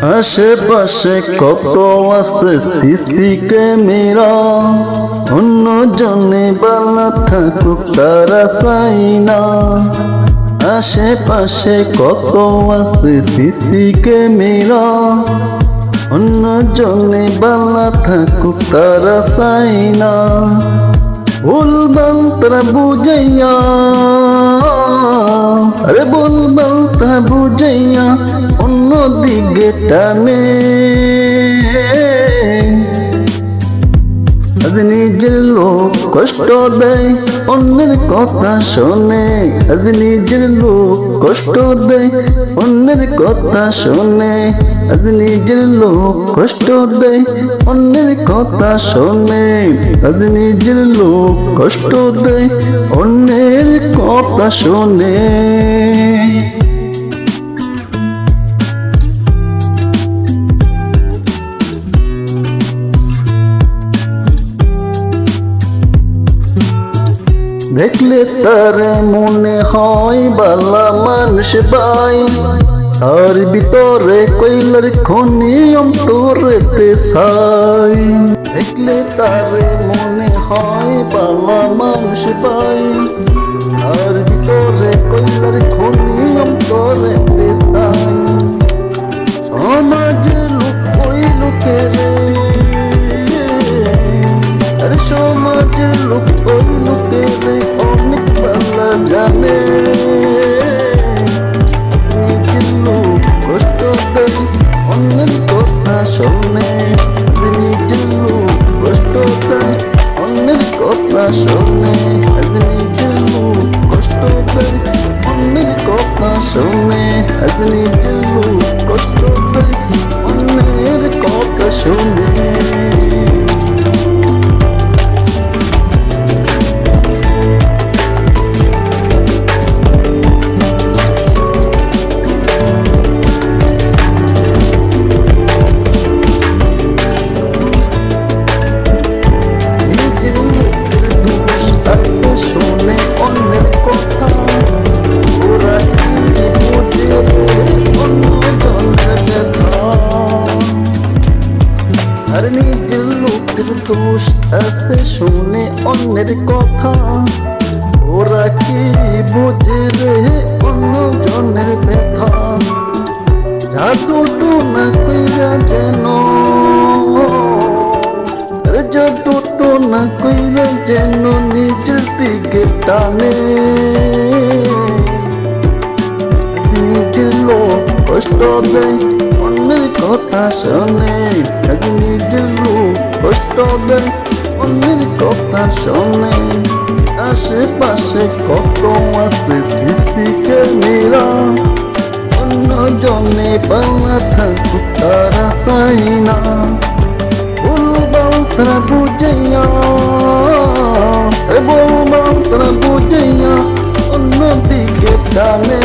আশেপাশে কত আছে সিসি ক্যামেরা অন্য জনে বালা থাকুক তারা চাই না আশেপাশে কত আছে সিসি ক্যামেরা অন্য জনে বালা থাকুক তারা চাই না ভুলবাল তারা বুঝাইয়া, আরে ভুলবাল তারা বুঝাইয়া দিকে টানে। আজ নিজের লোক কষ্ট দেয়, অন্যের কথা শোনে। আজ নিজের লোক কষ্ট দেয়, অন্যের কথা শোনে। আজ নিজের লোক কষ্ট দেয়, অন্যের কথা শোনে। আজ নিজের লোক কষ্ট দেয়, অন্যের কথা শোনে। দেখলে তার মনে হয় বালা মানুষ বাই। তার ভিতরে কইলার খনি অন্তরেতে সাই দেখলে তার মনে হয় বালা মানুষ বাই। তার ভিতরে কইলার অন্যের কথা শুনে আজ নিজের কষ্ট অন্যের কথা শোনে আর নিজের লোকের দোষ আছে শোনে অন্যের কথা। ওরা কি বোঝে রে অন্য জনের ব্যথা? জাদু না কইরা যেন। আরে জাদু না কইরা যেন নিজের দিকে টানে। নিজের লোক কষ্ট দেয়, অন্যের কথা শোনে। লোক তবে অন্যের কথা শোনে। আশেপাশে কত আছে দৃষ্টিকে নিরা অন্য জনে বাংলা থাকুক, তারা চাই না। বলবাও তারা বুঝাইয়া বলবাও তারা বুঝাইয়া অন্যদিকে টানে।